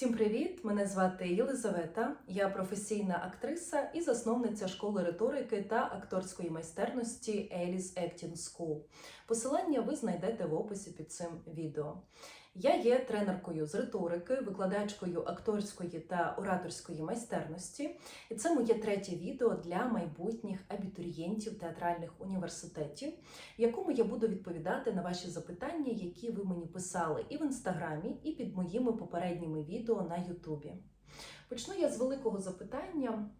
Всім привіт! Мене звати Єлизавета. Я професійна актриса і засновниця школи риторики та акторської майстерності Alice Acting School. Посилання ви знайдете в описі під цим відео. Я є тренеркою з риторики, викладачкою акторської та ораторської майстерності, і це моє третє відео для майбутніх абітурієнтів театральних університетів, в якому я буду відповідати на ваші запитання, які ви мені писали і в інстаграмі, і під моїми попередніми відео на Ютубі. Почну я з великого запитання,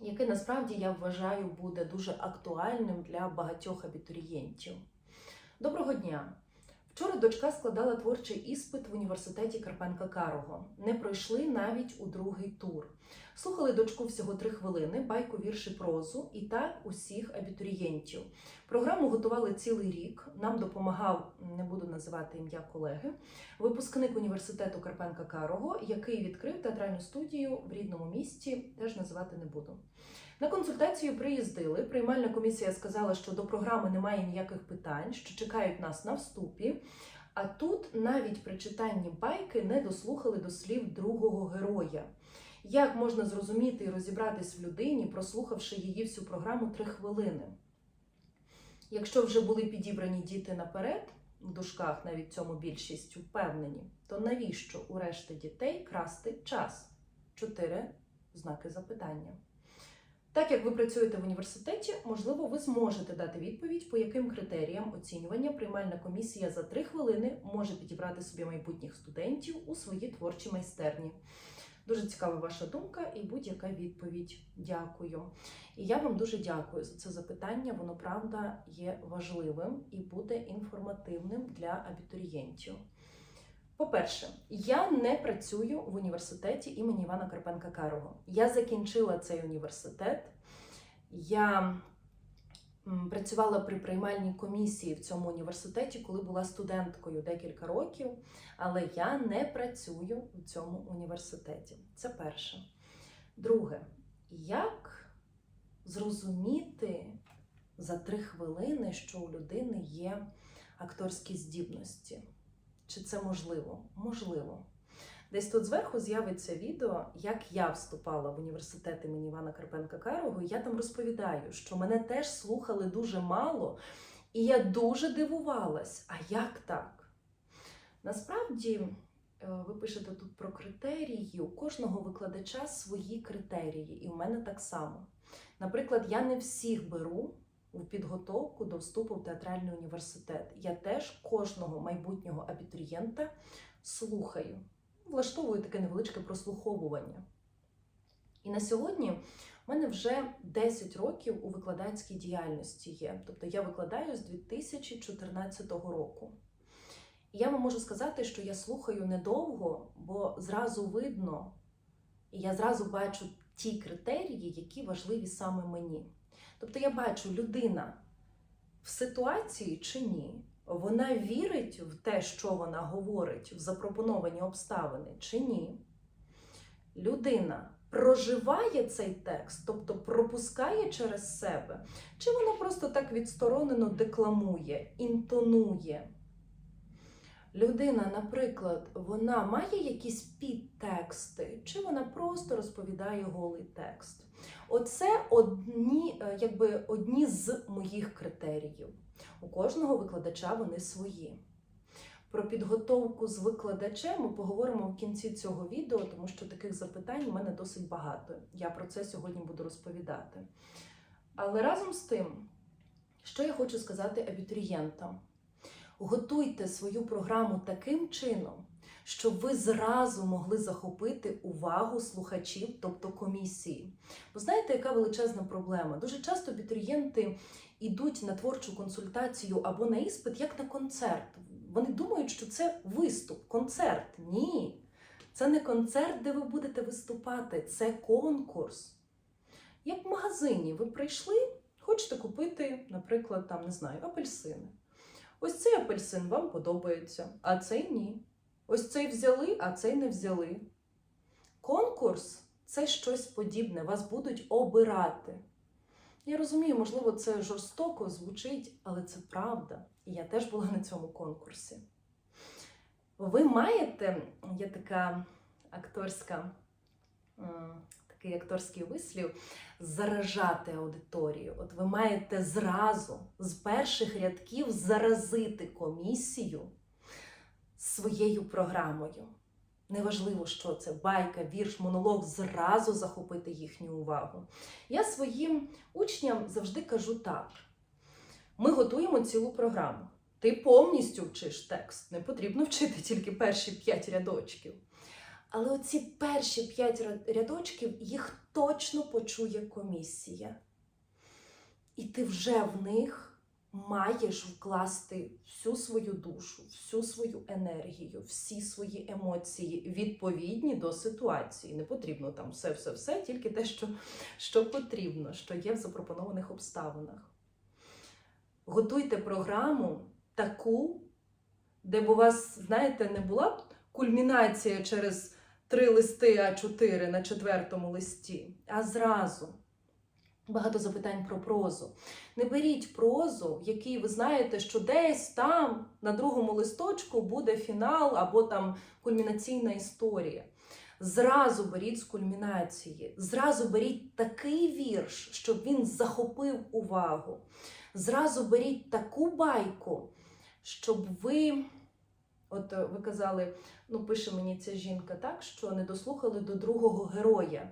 яке насправді я вважаю буде дуже актуальним для багатьох абітурієнтів. Доброго дня! Вчора дочка складала творчий іспит в університеті Карпенка Карого. Не пройшли навіть у другий тур. Слухали дочку всього три хвилини, байку вірші прозу і так усіх абітурієнтів. Програму готували цілий рік. Нам допомагав, не буду називати ім'я колеги, випускник університету Карпенка Карого, який відкрив театральну студію в рідному місті, теж називати не буду. На консультацію приїздили. Приймальна комісія сказала, що до програми немає ніяких питань, що чекають нас на вступі. А тут навіть при читанні байки не дослухали до слів другого героя. Як можна зрозуміти і розібратись в людині, прослухавши її всю програму три хвилини? Якщо вже були підібрані діти наперед, в дужках навіть цьому більшість впевнені, то навіщо у решти дітей красти час? Чотири знаки запитання. Так як ви працюєте в університеті, можливо, ви зможете дати відповідь, по яким критеріям оцінювання приймальна комісія за три хвилини може підібрати собі майбутніх студентів у свої творчі майстерні. Дуже цікава ваша думка і будь-яка відповідь. Дякую. І я вам дуже дякую за це запитання. Воно правда є важливим і буде інформативним для абітурієнтів. По-перше, я не працюю в університеті імені Івана Карпенка Карого. Я закінчила цей університет. Я працювала при приймальній комісії в цьому університеті, коли була студенткою декілька років, але я не працюю в цьому університеті. Це перше. Друге, як зрозуміти за три хвилини, що у людини є акторські здібності? Чи це можливо? Можливо. Десь тут зверху з'явиться відео, як я вступала в університет імені Івана Карпенка Карого. І я там розповідаю, що мене теж слухали дуже мало, і я дуже дивувалась. А як так? Насправді, е, ви пишете тут про критерії. У кожного викладача свої критерії, і у мене так само. Наприклад, я не всіх беру у підготовку до вступу в театральний університет. Я теж кожного майбутнього абітурієнта слухаю, влаштовую таке невеличке прослуховування. І на сьогодні в мене вже 10 років у викладацькій діяльності є. Тобто я викладаю з 2014 року. І я вам можу сказати, що я слухаю недовго, бо зразу видно, і я зразу бачу ті критерії, які важливі саме мені. Тобто я бачу, людина в ситуації чи ні, вона вірить в те, що вона говорить, в запропоновані обставини чи ні. Людина проживає цей текст, тобто пропускає через себе, чи вона просто так відсторонено декламує, інтонує. Людина, наприклад, вона має якісь підтексти, чи вона просто розповідає голий текст. Оце одні, е, якби одні з моїх критеріїв. У кожного викладача вони свої. Про підготовку з викладачем ми поговоримо в кінці цього відео, тому що таких запитань у мене досить багато. Я про це сьогодні буду розповідати. Але разом з тим, що я хочу сказати абітурієнтам: готуйте свою програму таким чином, щоб ви зразу могли захопити увагу слухачів, тобто комісії. Бо знаєте, яка величезна проблема? Дуже часто абітурієнти йдуть на творчу консультацію або на іспит як на концерт. Вони думають, що це виступ, концерт. Ні, це не концерт, де ви будете виступати, це конкурс. Як в магазині ви прийшли, хочете купити, наприклад, там, не знаю, апельсини. Ось цей апельсин вам подобається, а цей ні. Ось цей взяли, а цей не взяли. Конкурс це щось подібне, вас будуть обирати. Я розумію, можливо, це жорстоко звучить, але це правда. І я теж була на цьому конкурсі. Ви маєте, є така акторська, такий акторський вислів заражати аудиторію. От ви маєте зразу з перших рядків заразити комісію своєю програмою. Неважливо, що це байка, вірш, монолог, зразу захопити їхню увагу. Я своїм учням завжди кажу так: ми готуємо цілу програму. Ти повністю вчиш текст. Не потрібно вчити тільки перші п'ять рядочків. Але оці перші п'ять рядочків їх точно почує комісія. І ти вже в них маєш вкласти всю свою душу, всю свою енергію, всі свої емоції відповідні до ситуації. Не потрібно там все, все, все, тільки те, що, що потрібно, що є в запропонованих обставинах. Готуйте програму таку, де б у вас, знаєте, не була кульмінація через три листи А4 на четвертому листі, а зразу. Багато запитань про прозу. Не беріть прозу, в якій ви знаєте, що десь там на другому листочку буде фінал або там кульмінаційна історія. Зразу беріть з кульмінації, зразу беріть такий вірш, щоб він захопив увагу. Зразу беріть таку байку, щоб ви, от е, ви казали, ну пише мені ця жінка так, що не дослухали до другого героя.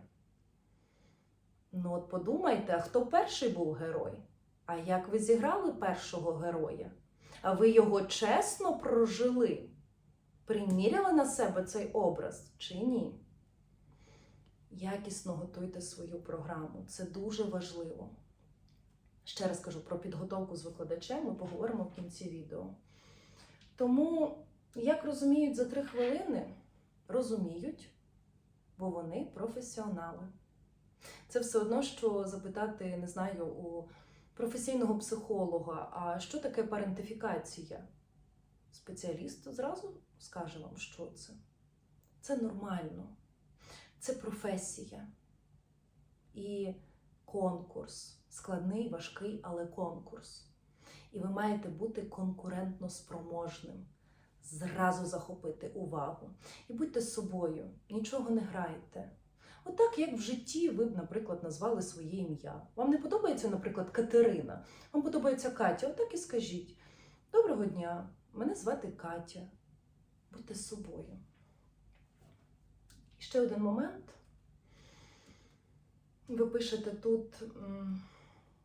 Ну, от подумайте, а хто перший був герой? А як ви зіграли першого героя? А ви його чесно прожили? Приміряли на себе цей образ чи ні? Якісно готуйте свою програму. Це дуже важливо. Ще раз кажу про підготовку з викладачем, ми поговоримо в кінці відео. Тому, як розуміють за три хвилини, розуміють, бо вони професіонали. Це все одно, що запитати, не знаю, у професійного психолога, а що таке парентифікація? Спеціаліст зразу скаже вам, що це. Це нормально, це професія і конкурс. Складний, важкий, але конкурс. І ви маєте бути конкурентно спроможним, зразу захопити увагу. І будьте собою, нічого не грайте. Отак, як в житті ви б, наприклад, назвали своє ім'я. Вам не подобається, наприклад, Катерина, вам подобається Катя. Отак і скажіть: Доброго дня, мене звати Катя. Будьте собою. І ще один момент. Ви пишете тут,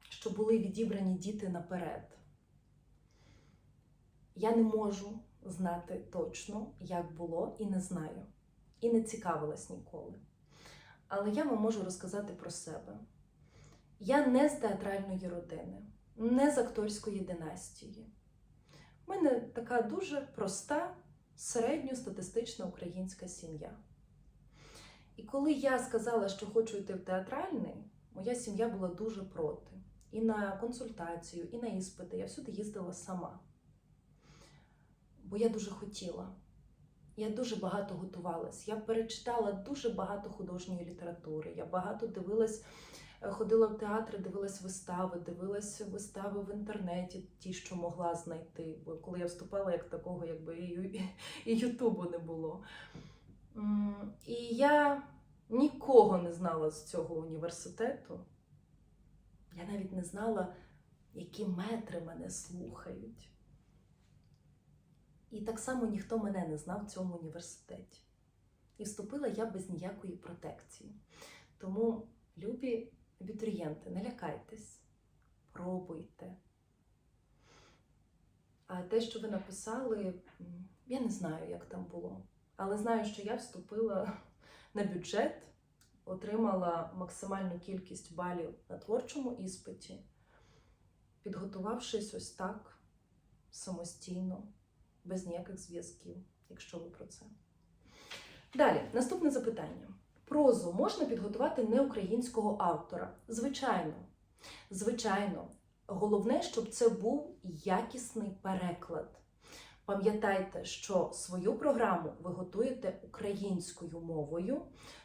що були відібрані діти наперед. Я не можу знати точно, як було, і не знаю. І не цікавилась ніколи. Але я вам можу розказати про себе. Я не з театральної родини, не з акторської династії. У мене така дуже проста, середньостатистична українська сім'я. І коли я сказала, що хочу йти в театральний, моя сім'я була дуже проти. І на консультацію, і на іспити. Я всюди їздила сама. Бо я дуже хотіла. Я дуже багато готувалась. Я перечитала дуже багато художньої літератури. Я багато дивилась, е, ходила в театри, дивилась вистави, дивилась вистави в інтернеті, ті, що могла знайти. Бо коли я вступала, як такого, якби і, Ютубу не було. І я нікого не знала з цього університету. Я навіть не знала, які метри мене слухають. І так само ніхто мене не знав в цьому університеті. І вступила я без ніякої протекції. Тому, любі абітурієнти, не лякайтесь, пробуйте. А те, що ви написали, я не знаю, як там було. Але знаю, що я вступила на бюджет, отримала максимальну кількість балів на творчому іспиті, підготувавшись ось так самостійно без ніяких зв'язків, якщо ви про це. Далі, наступне запитання. Прозу можна підготувати неукраїнського автора? Звичайно. Звичайно. Головне, щоб це був якісний переклад. Пам'ятайте, що свою програму ви готуєте українською мовою.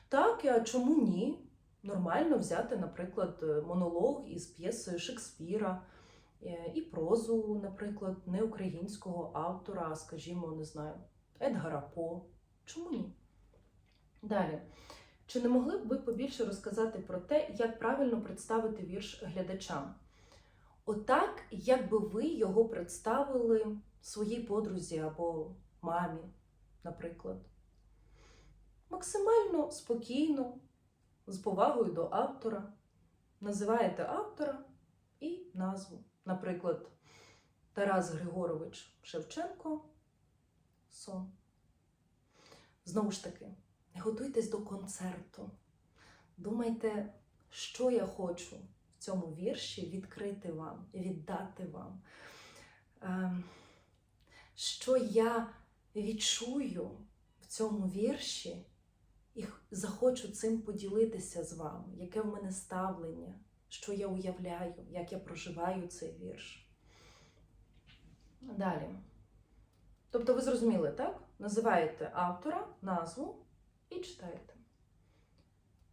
Так, а чому ні? Нормально взяти, наприклад, монолог із п'єсою Шекспіра, Е, і прозу, наприклад, не українського автора, скажімо, не знаю, Едгара По. Чому ні? Далі. Чи не могли б ви побільше розказати про те, як правильно представити вірш глядачам? Отак, як би ви його представили своїй подрузі або мамі, наприклад. Максимально спокійно, з повагою до автора. Називаєте автора і назву. Наприклад, Тарас Григорович Шевченко Сон. Знову ж таки, готуйтесь до концерту. Думайте, що я хочу в цьому вірші відкрити вам, віддати вам. Ем, Що я відчую в цьому вірші і захочу цим поділитися з вами, яке в мене ставлення, що я уявляю, як я проживаю цей вірш. Далі. Тобто ви зрозуміли, так? Називаєте автора, назву і читаєте.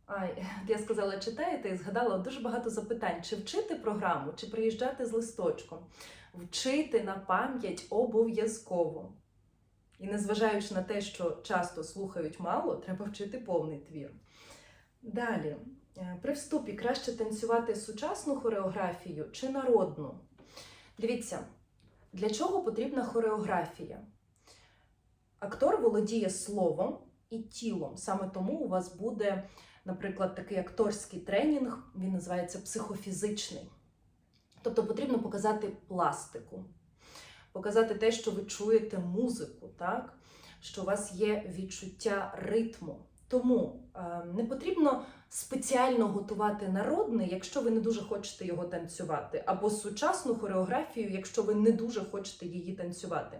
Ай, я сказала, читаєте і згадала дуже багато запитань: чи вчити програму, чи приїжджати з листочком. Вчити на пам'ять обов'язково. І незважаючи на те, що часто слухають мало, треба вчити повний твір. Далі, при вступі краще танцювати сучасну хореографію чи народну. Дивіться, для чого потрібна хореографія? Актор володіє словом і тілом. Саме тому у вас буде, наприклад, такий акторський тренінг, він називається психофізичний. Тобто потрібно показати пластику, показати те, що ви чуєте музику, так? що у вас є відчуття ритму. Тому е, не потрібно спеціально готувати народний, якщо ви не дуже хочете його танцювати, або сучасну хореографію, якщо ви не дуже хочете її танцювати.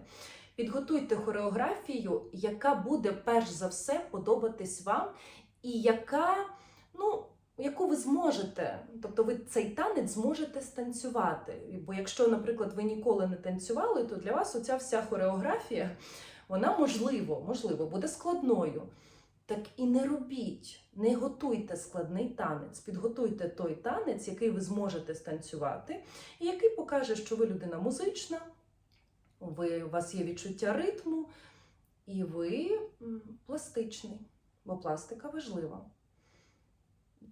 Підготуйте хореографію, яка буде перш за все подобатись вам, і яка, ну, яку ви зможете, тобто ви цей танець зможете станцювати. Бо якщо, наприклад, ви ніколи не танцювали, то для вас оця вся хореографія, вона можливо, можливо, буде складною. Так і не робіть, не готуйте складний танець, підготуйте той танець, який ви зможете станцювати, і який покаже, що ви людина музична, ви, у вас є відчуття ритму, і ви пластичний, бо пластика важлива.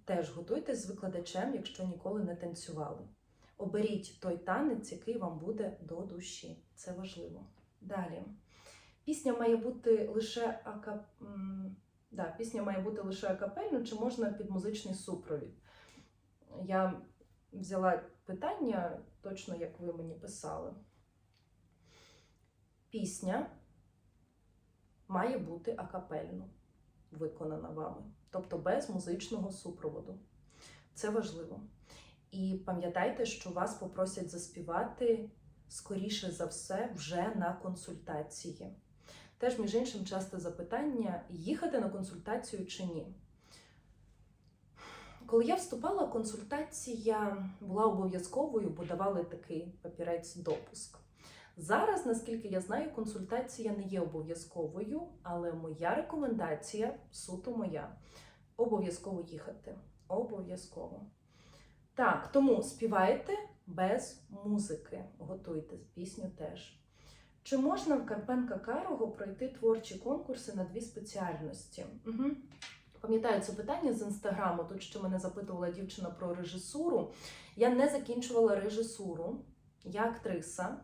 Теж готуйтесь з викладачем, якщо ніколи не танцювали. Оберіть той танець, який вам буде до душі. Це важливо. Далі. Пісня має бути лише ака... да, пісня має бути лише акапельно, чи можна під музичний супровід? Я взяла питання, точно як ви мені писали. Пісня має бути акапельно виконана вами, тобто без музичного супроводу. Це важливо. І пам'ятайте, що вас попросять заспівати скоріше за все вже на консультації. Теж, між іншим, часто запитання: їхати на консультацію чи ні. Коли я вступала, консультація була обов'язковою, бо давали такий папірець допуск. Зараз, наскільки я знаю, консультація не є обов'язковою, але моя рекомендація суто моя. Обов'язково їхати. Обов'язково. Так, тому співайте без музики. Готуйте пісню теж. Чи можна в Карпенка Карого пройти творчі конкурси на дві спеціальності? Угу. Пам'ятаю це питання з інстаграму. Тут ще мене запитувала дівчина про режисуру. Я не закінчувала режисуру, я актриса.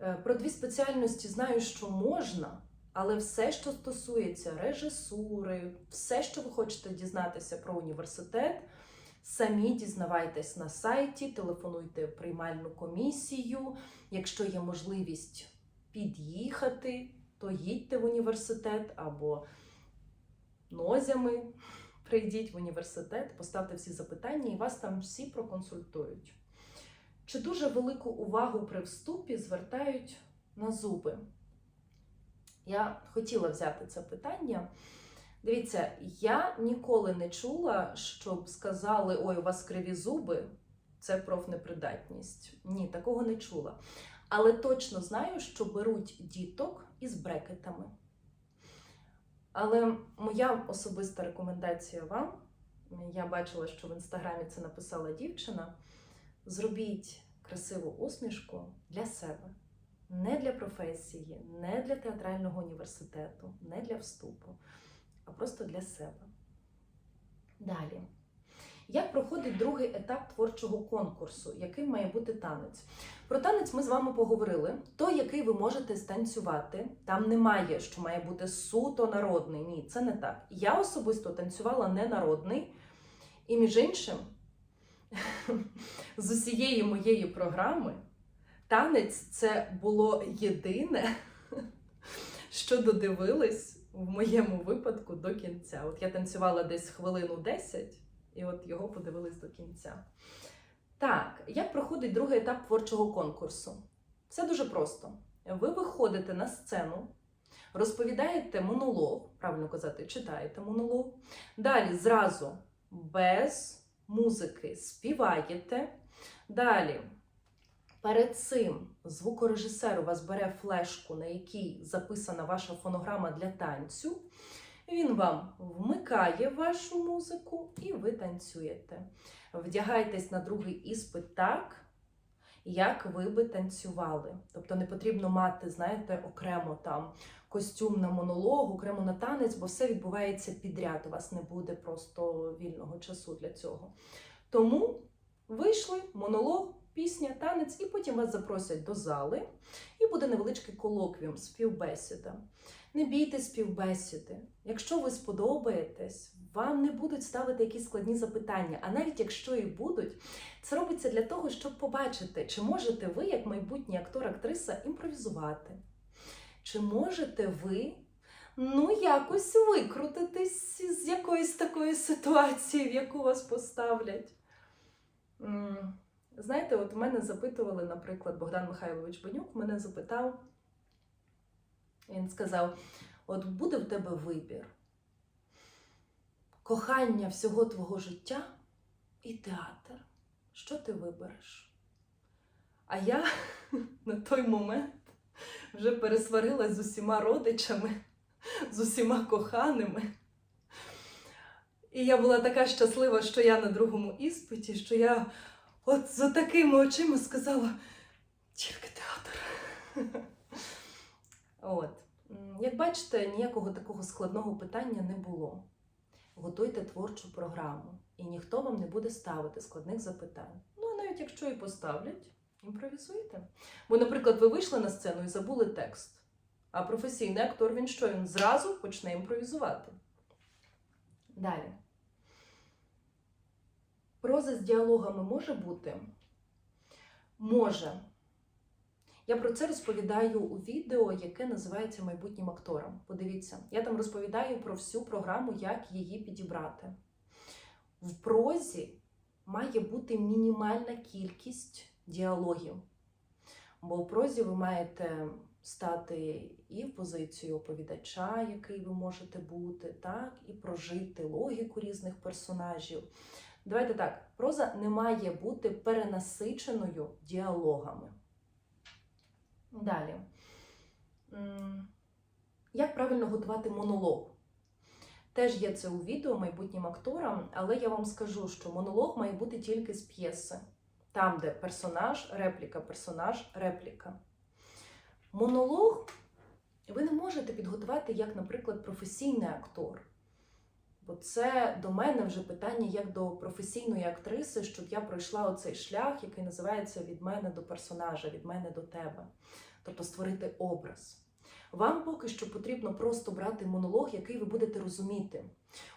Е, Про дві спеціальності знаю, що можна, але все, що стосується режисури, все, що ви хочете дізнатися про університет, самі дізнавайтесь на сайті, телефонуйте приймальну комісію. Якщо є можливість під'їхати, то їдьте в університет або нозями прийдіть в університет, поставте всі запитання і вас там всі проконсультують. Чи дуже велику увагу при вступі звертають на зуби? Я хотіла взяти це питання. Дивіться, я ніколи не чула, щоб сказали: ой, у вас криві зуби, це профнепридатність. Ні, такого не чула. Але точно знаю, що беруть діток із брекетами. Але моя особиста рекомендація вам, я бачила, що в інстаграмі це написала дівчина. Зробіть красиву усмішку для себе, не для професії, не для театрального університету, не для вступу, а просто для себе. Далі. Як проходить другий етап творчого конкурсу? Яким має бути танець? Про танець ми з вами поговорили. Той, який ви можете станцювати, там немає, що має бути суто народний. Ні, це не так. Я особисто танцювала не народний, і між іншим, з усієї моєї програми, танець це було єдине, що додивились в моєму випадку до кінця. От я танцювала десь хвилину 10, і от його подивились до кінця. Так, як проходить другий етап творчого конкурсу? Все дуже просто. Ви виходите на сцену, розповідаєте монолог, правильно казати, читаєте монолог. Далі зразу без музики співаєте. Далі, перед цим звукорежисер у вас бере флешку, на якій записана ваша фонограма для танцю. Він вам вмикає вашу музику і ви танцюєте. Вдягайтесь на другий іспит так, як ви би танцювали. Тобто не потрібно мати, знаєте, окремо там костюм на монолог, окремо на танець, бо все відбувається підряд. У вас не буде просто вільного часу для цього. Тому вийшли монолог, пісня, танець, і потім вас запросять до зали, і буде невеличкий колоквіум, співбесіда. Не бійте співбесіди. Якщо ви сподобаєтесь, вам не будуть ставити якісь складні запитання. А навіть якщо і будуть, це робиться для того, щоб побачити, чи можете ви, як майбутній актор, актриса, імпровізувати. Чи можете ви ну якось викрутитись з якоїсь такої ситуації, в яку вас поставлять? Знаєте, от мене запитували, наприклад, Богдан Михайлович Бенюк мене запитав, він сказав: от буде в тебе вибір, кохання всього твого життя і театр. Що ти вибереш? А я на той момент вже пересварилась з усіма родичами, з усіма коханими. І я була така щаслива, що я на другому іспиті, що я от за такими очима сказала тільки театр. От. Як бачите, ніякого такого складного питання не було. Готуйте творчу програму, і ніхто вам не буде ставити складних запитань. Ну, а навіть якщо і поставлять, імпровізуйте. Бо, наприклад, ви вийшли на сцену і забули текст. А професійний актор він що? Він зразу почне імпровізувати. Далі. Проза з діалогами може бути? Може. Я про це розповідаю у відео, яке називається Майбутнім актором. Подивіться, я там розповідаю про всю програму, як її підібрати. В прозі має бути мінімальна кількість діалогів. Бо в прозі ви маєте стати і в позицію оповідача, який ви можете бути, так, і прожити логіку різних персонажів. Давайте так, проза не має бути перенасиченою діалогами. Далі. Як правильно готувати монолог? Теж є це у відео майбутнім акторам, але я вам скажу, що монолог має бути тільки з п'єси. Там, де персонаж, репліка, персонаж, репліка. Монолог ви не можете підготувати як, наприклад, професійний актор. Бо це до мене вже питання як до професійної актриси, щоб я пройшла оцей шлях, який називається від мене до персонажа, від мене до тебе. Тобто створити образ. Вам поки що потрібно просто брати монолог, який ви будете розуміти.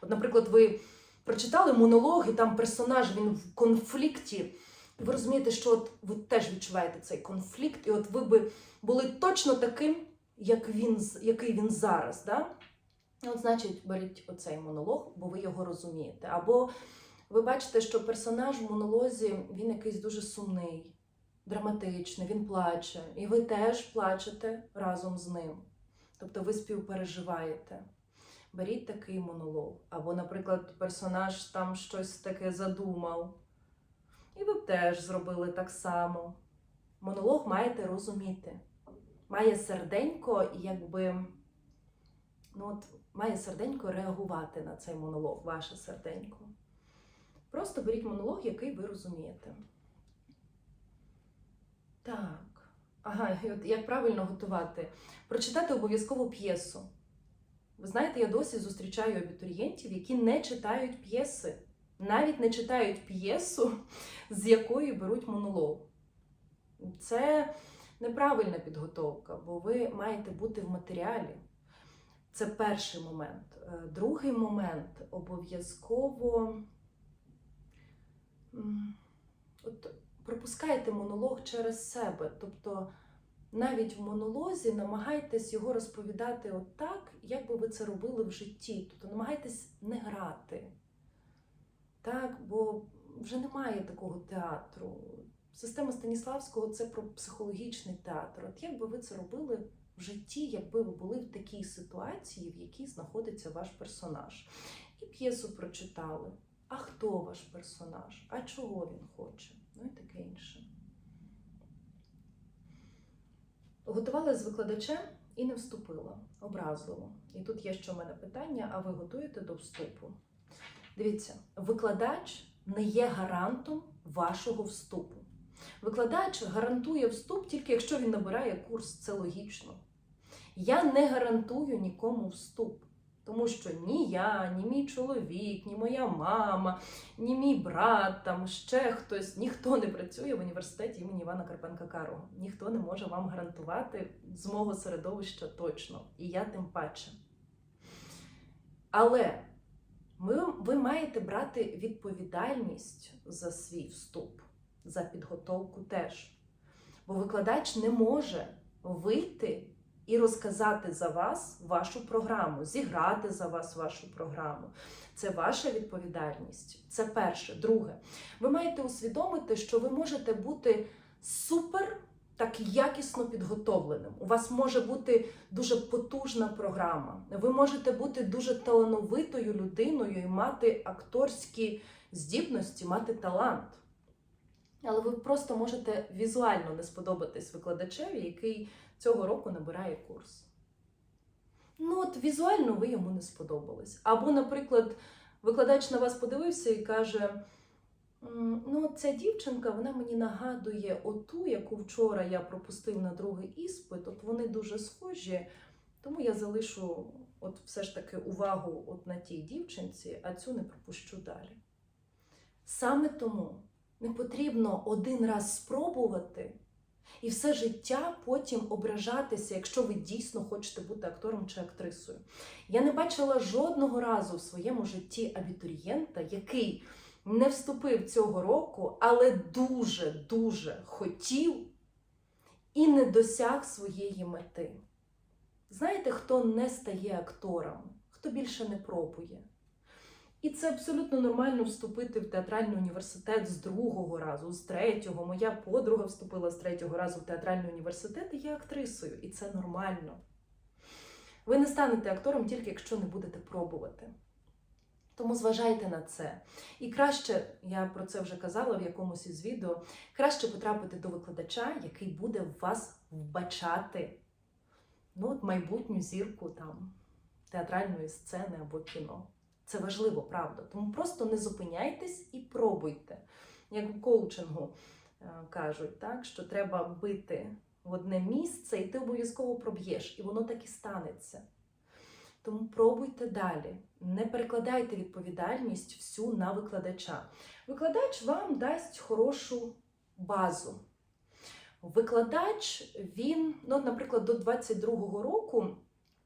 От, наприклад, ви прочитали монолог, і там персонаж він в конфлікті, ви розумієте, що от ви теж відчуваєте цей конфлікт, і от ви би були точно таким, як він, який він зараз. Да? От, значить, беріть оцей монолог, бо ви його розумієте. Або ви бачите, що персонаж в монолозі він якийсь дуже сумний, драматичний, він плаче, і ви теж плачете разом з ним. Тобто ви співпереживаєте. Беріть такий монолог. Або, наприклад, персонаж там щось таке задумав. І ви теж зробили так само. Монолог маєте розуміти. Має серденько, якби. Ну, от, має серденько реагувати на цей монолог, ваше серденько. Просто беріть монолог, який ви розумієте. Так. Ага, от як правильно готувати? Прочитати обов'язково п'єсу. Ви знаєте, я досі зустрічаю абітурієнтів, які не читають п'єси, навіть не читають п'єсу, з якої беруть монолог. Це неправильна підготовка, бо ви маєте бути в матеріалі. Це перший момент. Е, Другий момент обов'язково от, пропускайте монолог через себе. Тобто навіть в монолозі намагайтесь його розповідати от так, як би ви це робили в житті. Тобто намагайтесь не грати. Так, бо вже немає такого театру. Система Станіславського це про психологічний театр. От як би ви це робили в житті, якби ви були в такій ситуації, в якій знаходиться ваш персонаж, і п'єсу прочитали. А хто ваш персонаж? А чого він хоче? Ну і таке інше. Готувала з викладачем і не вступила. Образливо. І тут є ще в мене питання: а ви готуєте до вступу? Дивіться, викладач не є гарантом вашого вступу. Викладач гарантує вступ тільки якщо він набирає курс, це логічно. Я не гарантую нікому вступ, тому що ні я, ні мій чоловік, ні моя мама, ні мій брат, там ще хтось, ніхто не працює в університеті імені Івана Карпенка Карого. Ніхто не може вам гарантувати з мого середовища точно, і я тим паче. Але ми, ви маєте брати відповідальність за свій вступ, за підготовку теж. Бо викладач не може вийти і розказати за вас вашу програму, зіграти за вас вашу програму. Це ваша відповідальність. Це перше. Друге, ви маєте усвідомити, що ви можете бути супер так якісно підготовленим. У вас може бути дуже потужна програма. Ви можете бути дуже талановитою людиною і мати акторські здібності, мати талант. Але ви просто можете візуально не сподобатись викладачеві, який цього року набирає курс. Ну, от візуально ви йому не сподобались. Або, наприклад, викладач на вас подивився і каже: ну, ця дівчинка, вона мені нагадує оту, яку вчора я пропустив на другий іспит. От вони дуже схожі, тому я залишу от все ж таки увагу от на тій дівчинці, а цю не пропущу далі. Саме тому не потрібно один раз спробувати і все життя потім ображатися, якщо ви дійсно хочете бути актором чи актрисою. Я не бачила жодного разу в своєму житті абітурієнта, який не вступив цього року, але дуже-дуже хотів і не досяг своєї мети. Знаєте, хто не стає актором, хто більше не пробує? І це абсолютно нормально вступити в театральний університет з другого разу, з третього. Моя подруга вступила з третього разу в театральний університет і є актрисою, і це нормально. Ви не станете актором тільки якщо не будете пробувати. Тому зважайте на це. І краще, я про це вже казала в якомусь із відео, краще потрапити до викладача, який буде вас вбачати ну, от майбутню зірку там, театральної сцени або кіно. Це важливо, правда. Тому просто не зупиняйтесь і пробуйте. Як у коучингу е, кажуть, так, що треба бити в одне місце, і ти обов'язково проб'єш, і воно так і станеться. Тому пробуйте далі. Не перекладайте відповідальність всю на викладача. Викладач вам дасть хорошу базу. Викладач, він, ну, наприклад, до 22-го року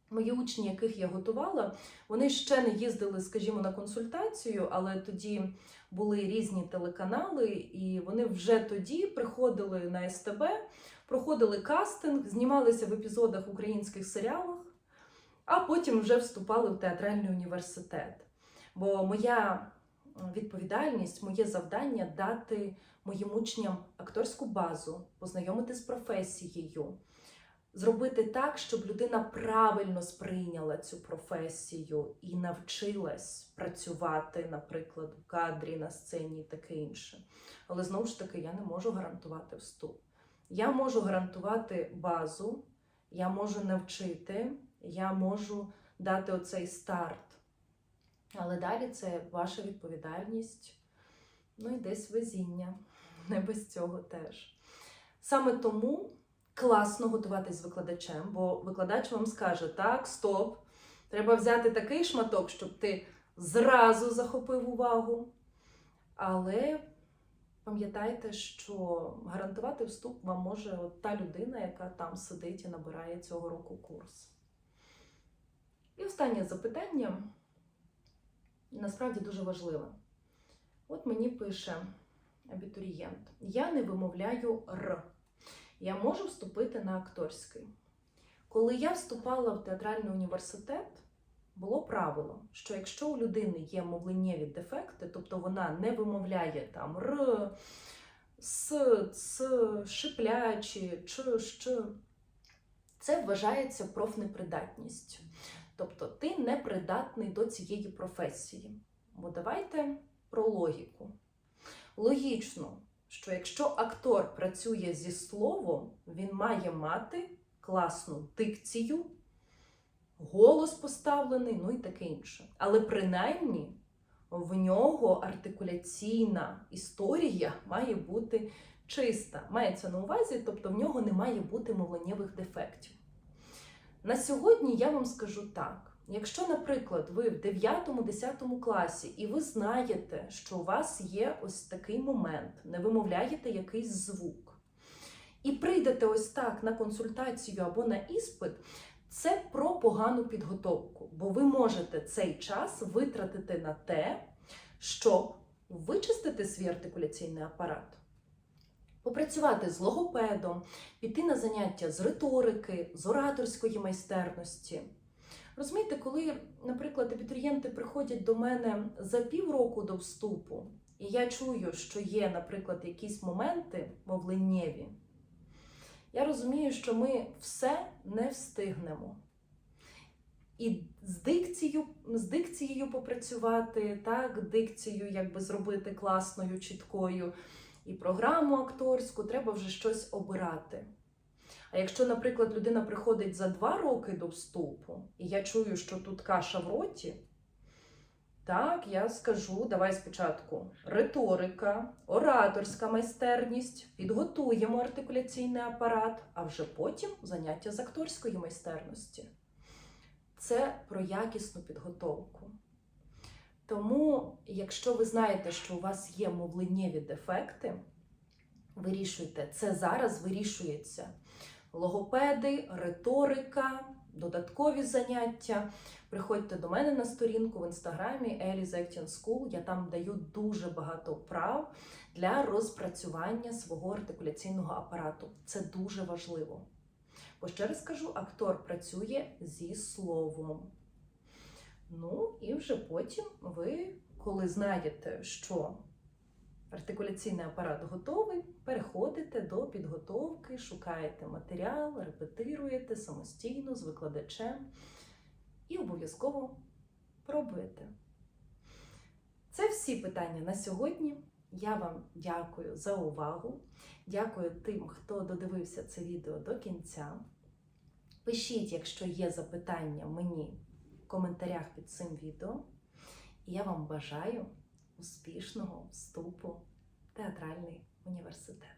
мої учні, яких я готувала, вони ще не їздили, скажімо, на консультацію, але тоді були різні телеканали, і вони вже тоді приходили на СТБ, проходили кастинг, знімалися в епізодах українських серіалах, а потім вже вступали в театральний університет. Бо моя відповідальність, моє завдання дати моїм учням акторську базу, познайомити з професією зробити так, щоб людина правильно сприйняла цю професію і навчилась працювати, наприклад, в кадрі, на сцені і таке інше. Але знову ж таки, я не можу гарантувати вступ. Я можу гарантувати базу, я можу навчити, я можу дати оцей старт. Але далі це ваша відповідальність, ну і десь везіння. Не без цього теж. Саме тому класно готуватись з викладачем, бо викладач вам скаже: так, стоп, Треба взяти такий шматок, щоб ти зразу захопив увагу. Але пам'ятайте, що гарантувати вступ вам може от та людина, яка там сидить і набирає цього року курс. І останнє запитання насправді дуже важливе. От мені пише абітурієнт: я не вимовляю Р. Я можу вступити на акторський. Коли я вступала в театральний університет, було правило, що якщо у людини є мовленнєві дефекти, тобто вона не вимовляє там Р, С, Ц, шиплячі, Ч, Щ, це вважається профнепридатністю. Тобто ти непридатний до цієї професії. Бо давайте про логіку. Логічно, що якщо актор працює зі словом, він має мати класну дикцію, голос поставлений, ну і таке інше. Але принаймні в нього артикуляційна історія має бути чиста. Мається на увазі, тобто в нього не має бути мовленнєвих дефектів. На сьогодні я вам скажу так. Якщо, наприклад, ви в 9-10 класі і ви знаєте, що у вас є ось такий момент, не вимовляєте якийсь звук, і прийдете ось так на консультацію або на іспит, це про погану підготовку, бо ви можете цей час витратити на те, щоб вичистити свій артикуляційний апарат, попрацювати з логопедом, піти на заняття з риторики, з ораторської майстерності. Розумієте, коли, наприклад, абітурієнти приходять до мене за півроку до вступу, і я чую, що є, наприклад, якісь моменти мовленнєві, я розумію, що ми все не встигнемо. І з дикцією, з дикцією попрацювати, так, дикцію якби зробити класною, чіткою, і програму акторську, треба вже щось обирати. А якщо, наприклад, людина приходить за два роки до вступу, і я чую, що тут каша в роті, так, я скажу, давай спочатку риторика, ораторська майстерність, підготуємо артикуляційний апарат, а вже потім заняття з акторської майстерності. Це про якісну підготовку. Тому, якщо ви знаєте, що у вас є мовленнєві дефекти, вирішуйте, це зараз вирішується. Логопеди, риторика, додаткові заняття. Приходьте до мене на сторінку в інстаграмі Ellis Acting School. Я там даю дуже багато вправ для розпрацювання свого артикуляційного апарату. Це дуже важливо. Бо ще раз кажу, актор працює зі словом. Ну і вже потім ви, коли знаєте, що артикуляційний апарат готовий, переходите до підготовки, шукаєте матеріал, репетируєте самостійно з викладачем і обов'язково пробуєте. Це всі питання на сьогодні. Я вам дякую за увагу. Дякую тим, хто додивився це відео до кінця. Пишіть, якщо є запитання мені в коментарях під цим відео. І я вам бажаю успішного вступу в театральний університет.